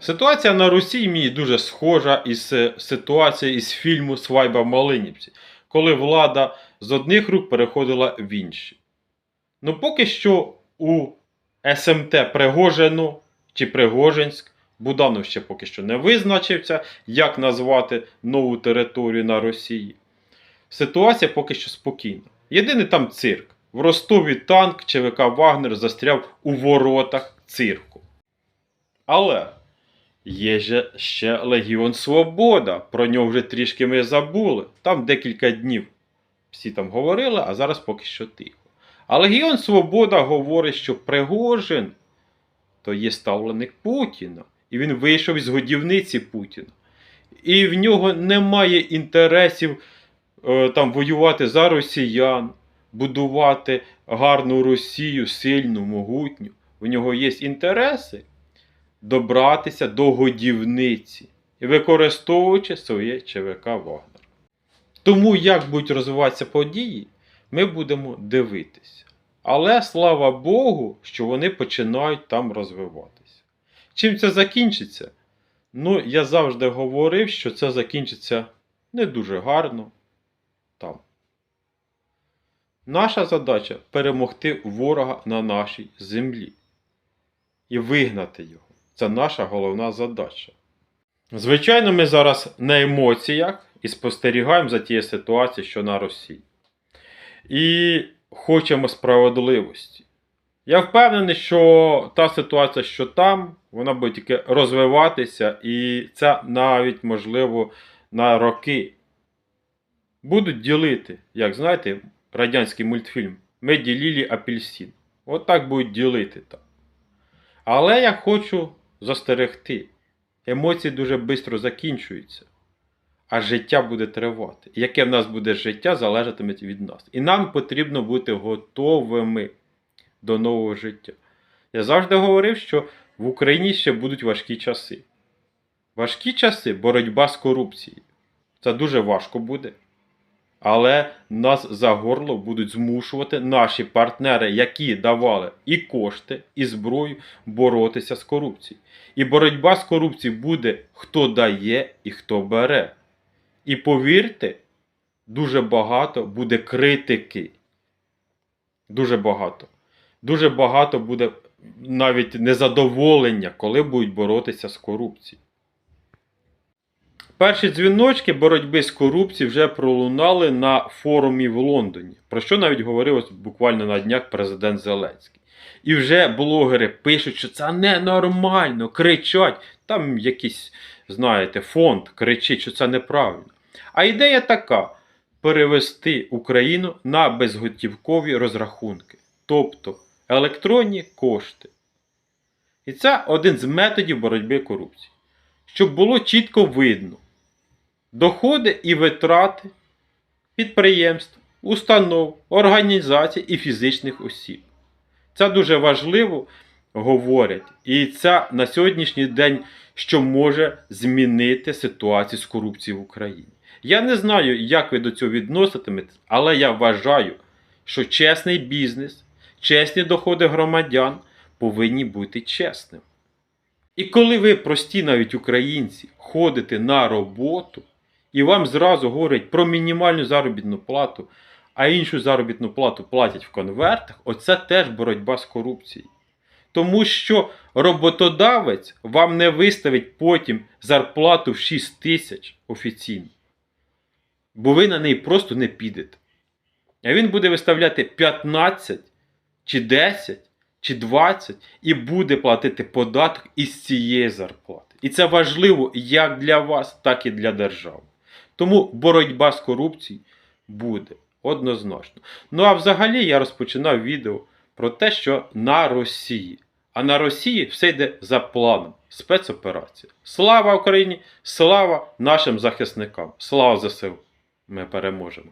Ситуація на Русі мені дуже схожа із е, ситуацією із фільму Свайба Малинівці, коли влада з одних рук переходила в інші. Ну поки що у СМТ Пригожино чи Пригожинськ Буданов ще поки що не визначився, як назвати нову територію на Росії. Ситуація поки що спокійна. Єдиний там цирк. В Ростові танк ЧВК Вагнер застряв у воротах цирку. Але є же ще Легіон Свобода. Про нього вже трішки ми забули. Там декілька днів всі там говорили, а зараз поки що тихо. А Легіон Свобода говорить, що Пригожин то є ставленик Путіна. І він вийшов із годівниці Путіна. І в нього немає інтересів е, там воювати за росіян, будувати гарну Росію, сильну, могутню. В нього є інтереси добратися до годівниці використовуючи своє ЧВК Вагнер. Тому, як будуть розвиватися події, ми будемо дивитися. Але слава Богу, що вони починають там розвиватися. Чим це закінчиться? Ну, я завжди говорив, що це закінчиться не дуже гарно там. Наша задача перемогти ворога на нашій землі і вигнати його. Це наша головна задача. Звичайно, ми зараз на емоціях і спостерігаємо за тією ситуацією, що на Росії. І хочемо справедливості. Я впевнений, що та ситуація, що там, вона буде тільки розвиватися, і це навіть можливо на роки. Будуть ділити, як знаєте, радянський мультфільм. Ми ділили апельсин. От так будуть ділити там. Але я хочу застерегти. Емоції дуже швидко закінчуються, а життя буде тривати. Яке в нас буде життя, залежатиме від нас. І нам потрібно бути готовими до нового життя. Я завжди говорив, що в Україні ще будуть важкі часи. Важкі часи боротьба з корупцією. Це дуже важко буде. Але нас за горло будуть змушувати наші партнери, які давали і кошти, і зброю боротися з корупцією. І боротьба з корупцією буде хто дає і хто бере. І повірте, дуже багато буде критики. Дуже багато. Дуже багато буде навіть незадоволення, коли будуть боротися з корупцією. Перші дзвіночки боротьби з корупцією вже пролунали на форумі в Лондоні, про що навіть говорив ось буквально на днях президент Зеленський. І вже блогери пишуть, що це ненормально, кричать. Там якийсь, знаєте, фонд кричить, що це неправильно. А ідея така: перевести Україну на безготівкові розрахунки, тобто електронні кошти. І це один з методів боротьби корупції. Щоб було чітко видно доходи і витрати підприємств, установ, організацій і фізичних осіб. Це дуже важливо говорять. І це на сьогоднішній день, що може змінити ситуацію з корупцією в Україні. Я не знаю, як ви до цього відноситиметесь, але я вважаю, що чесний бізнес, чесні доходи громадян повинні бути чесними. І коли ви, прості навіть українці, ходите на роботу, і вам зразу говорять про мінімальну заробітну плату, а іншу заробітну плату платять в конвертах, оце теж боротьба з корупцією. Тому що роботодавець вам не виставить потім зарплату в 6 тисяч офіційно. Бо ви на неї просто не підете. А він буде виставляти 15 чи 10 чи 20 і буде платити податок із цієї зарплати. І це важливо як для вас, так і для держави. Тому боротьба з корупцією буде однозначно. Ну а взагалі я розпочинав відео про те, що на Росії. А на Росії все йде за планом. Спецоперація. Слава Україні! Слава нашим захисникам! Слава ЗСУ! Ми переможемо!